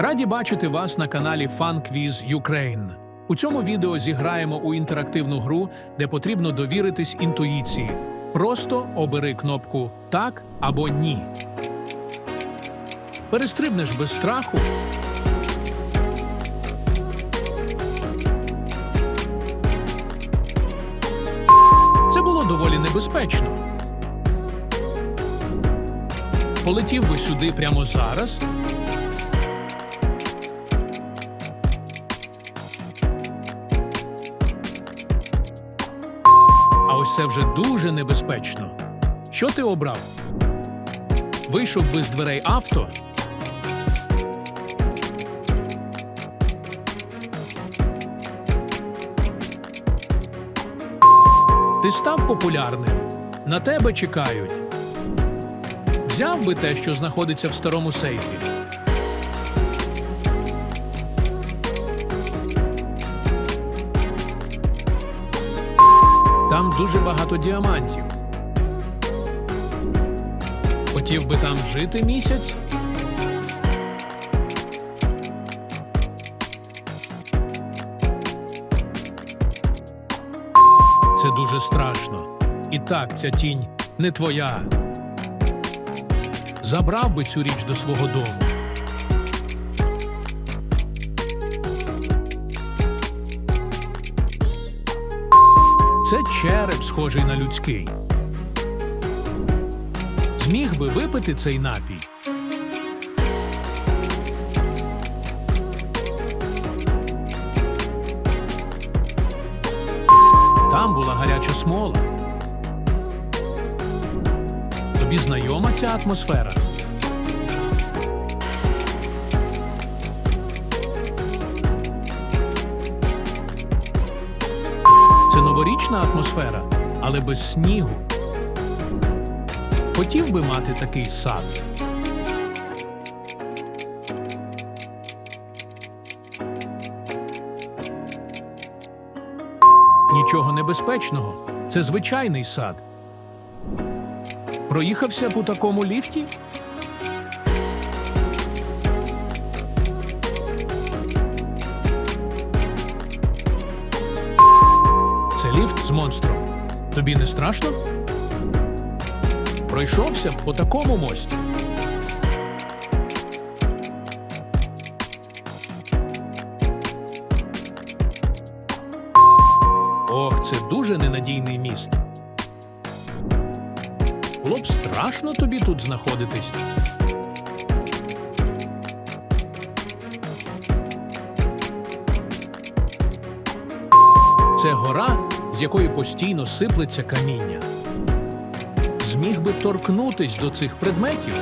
Раді бачити вас на каналі Fun Quiz Ukraine. У цьому відео зіграємо у інтерактивну гру, де потрібно довіритись інтуїції. Просто обери кнопку Так або Ні. Перестрибнеш без страху. Це було доволі небезпечно. Полетів би сюди прямо зараз. Ось вже дуже небезпечно. Що ти обрав? Вийшов би з дверей авто? Ти став популярним. На тебе чекають. Взяв би те, що знаходиться в старому сейфі. Там дуже багато діамантів. Хотів би там жити місяць? Це дуже страшно. І так, ця тінь не твоя. Забрав би цю річ до свого дому. Це череп, схожий на людський. Зміг би випити цей напій. Там була гаряча смола. Тобі знайома ця атмосфера? Новорічна атмосфера, але без снігу. Хотів би мати такий сад. Нічого небезпечного. Це звичайний сад. Проїхався у такому ліфті? Монстром. Тобі не страшно? Пройшовся по такому мості. Ох, це дуже ненадійний міст. Було б страшно тобі тут знаходитись. Це гора, з якої постійно сиплеться каміння. Зміг би торкнутись до цих предметів.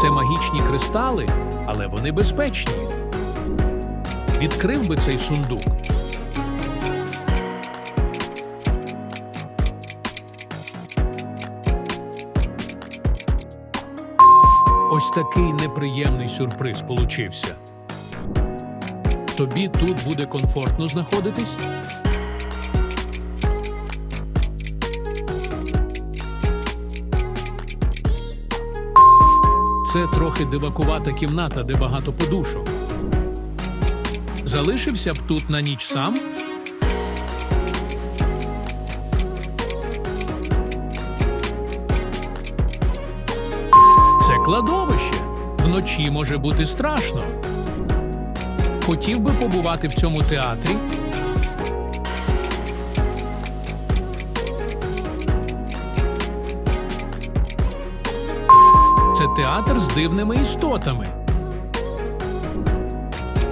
Це магічні кристали, але вони безпечні. Відкрив би цей сундук. Ось такий неприємний сюрприз получився. Тобі тут буде комфортно знаходитись? Це трохи дивакувата кімната, де багато подушок. Залишився б тут на ніч сам? Це кладовище. Вночі може бути страшно. Хотів би побувати в цьому театрі? Це театр з дивними істотами.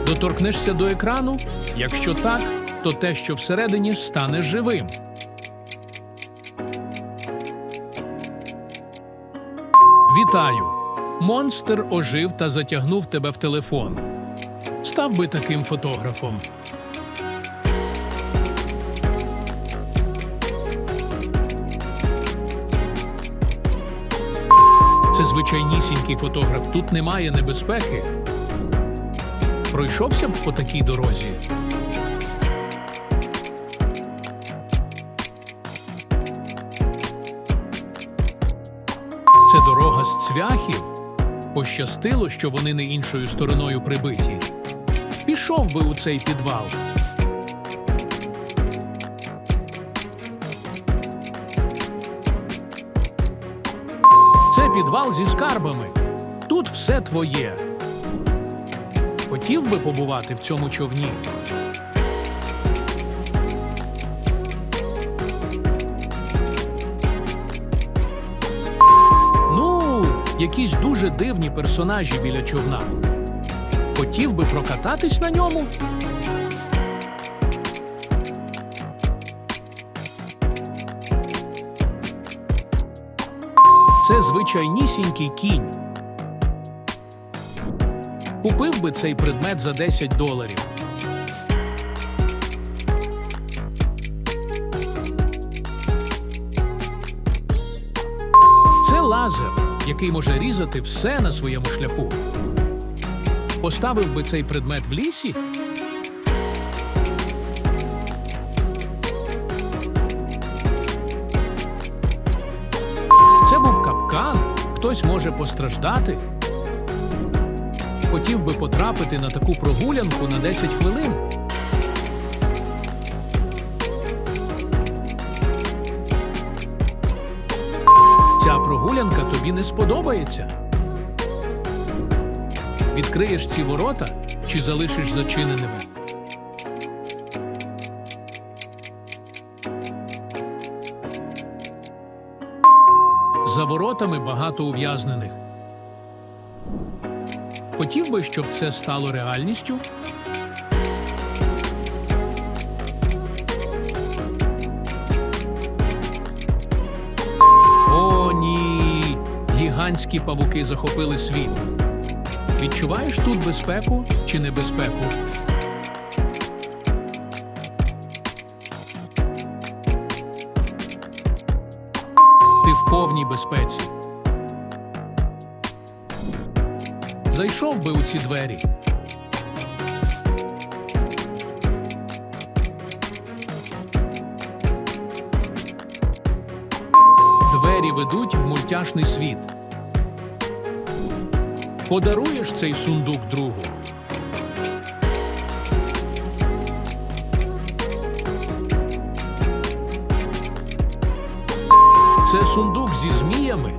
Доторкнешся до екрану? Якщо так, то те, що всередині, стане живим. Вітаю! Монстр ожив та затягнув тебе в телефон. Став би таким фотографом. Це звичайнісінький фотограф. Тут немає небезпеки. Пройшовся б по такій дорозі. Це дорога з цвяхів. Пощастило, що вони не іншою стороною прибиті. Пішов би у цей підвал. Це підвал зі скарбами. Тут все твоє. Хотів би побувати в цьому човні. Якісь дуже дивні персонажі біля човна. Хотів би прокататись на ньому. Це звичайнісінький кінь. Купив би цей предмет за 10 доларів. Це лазер, який може різати все на своєму шляху. Поставив би цей предмет в лісі. Це був капкан. Хтось може постраждати. Хотів би потрапити на таку прогулянку на 10 хвилин. Прогулянка тобі не сподобається. Відкриєш ці ворота чи залишиш зачиненими? За воротами багато ув'язнених. Хотів би, щоб це стало реальністю. Гігантські павуки захопили світ. Відчуваєш тут безпеку чи небезпеку? Ти в повній безпеці. Зайшов би у ці двері. Двері ведуть в мультяшний світ. Подаруєш цей сундук другу. Це сундук зі зміями.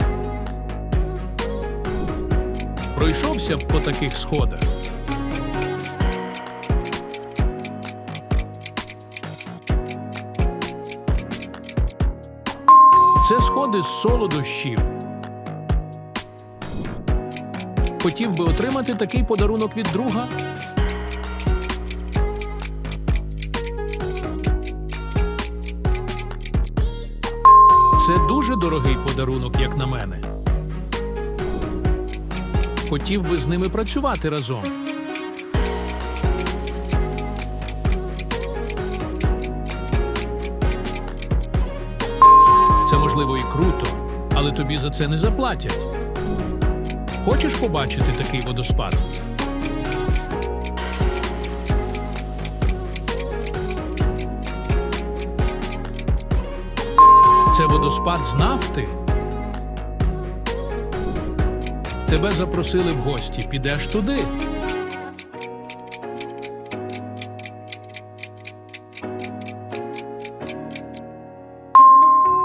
Пройшовся б по таких сходах. Це сходи з солодощів. Хотів би отримати такий подарунок від друга. Це дуже дорогий подарунок, як на мене. Хотів би з ними працювати разом. Це можливо і круто, але тобі за це не заплатять. Хочеш побачити такий водоспад? Це водоспад з нафти. Тебе запросили в гості. Підеш туди.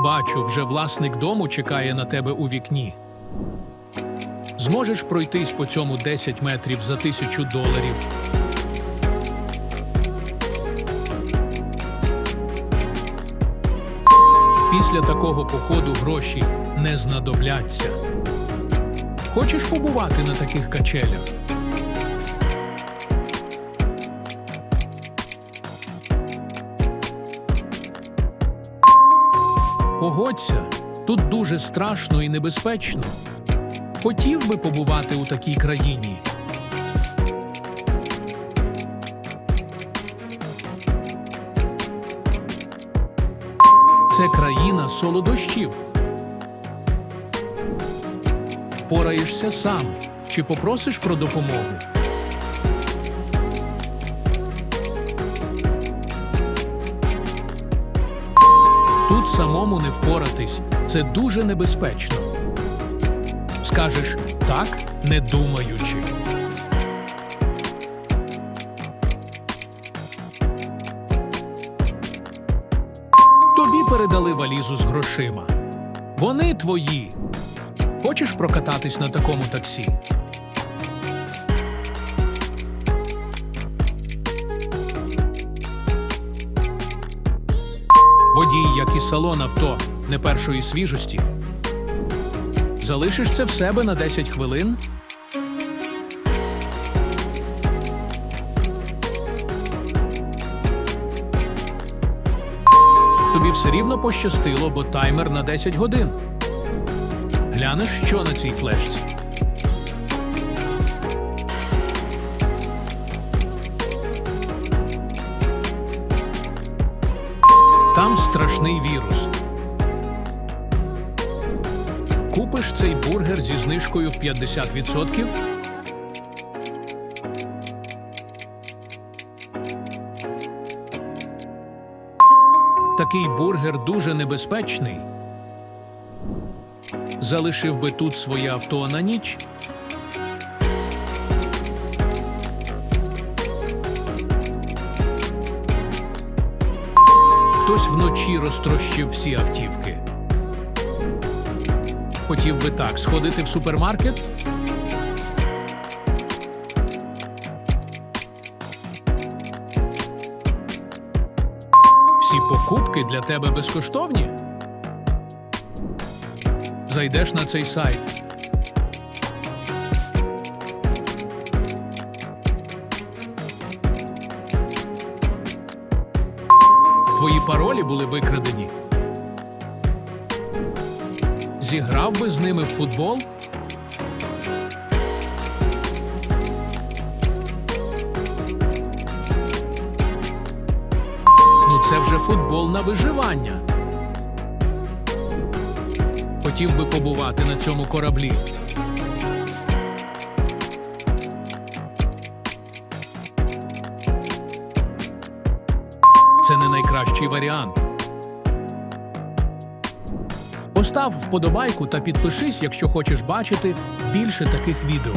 Бачу, вже власник дому чекає на тебе у вікні. Зможеш пройтись по цьому 10 метрів за тисячу доларів. Після такого походу гроші не знадобляться. Хочеш побувати на таких качелях? Погодься, тут дуже страшно і небезпечно. Хотів би побувати у такій країні. Це країна солодощів. Впораєшся сам чи попросиш про допомогу. Тут самому не впоратись. Це дуже небезпечно. Скажеш так, не думаючи. Тобі передали валізу з грошима. Вони твої. Хочеш прокататись на такому таксі? Водій, як і салон авто, не першої свіжості. Залишиш це в себе на 10 хвилин. Тобі все рівно пощастило, бо таймер на 10 годин. Глянеш, що на цій флешці. Там страшний вірус. Цей бургер зі знижкою в 50%? Такий бургер дуже небезпечний. Залишив би тут своє авто на ніч. Хтось вночі розтрощив всі автівки. Хотів би так сходити в супермаркет? Всі покупки для тебе безкоштовні. Зайдеш на цей сайт. Твої паролі були викрадені. Зіграв би з ними в футбол? Ну, це вже футбол на виживання. Хотів би побувати на цьому кораблі. Це не найкращий варіант. Постав вподобайку та підпишись, якщо хочеш бачити більше таких відео.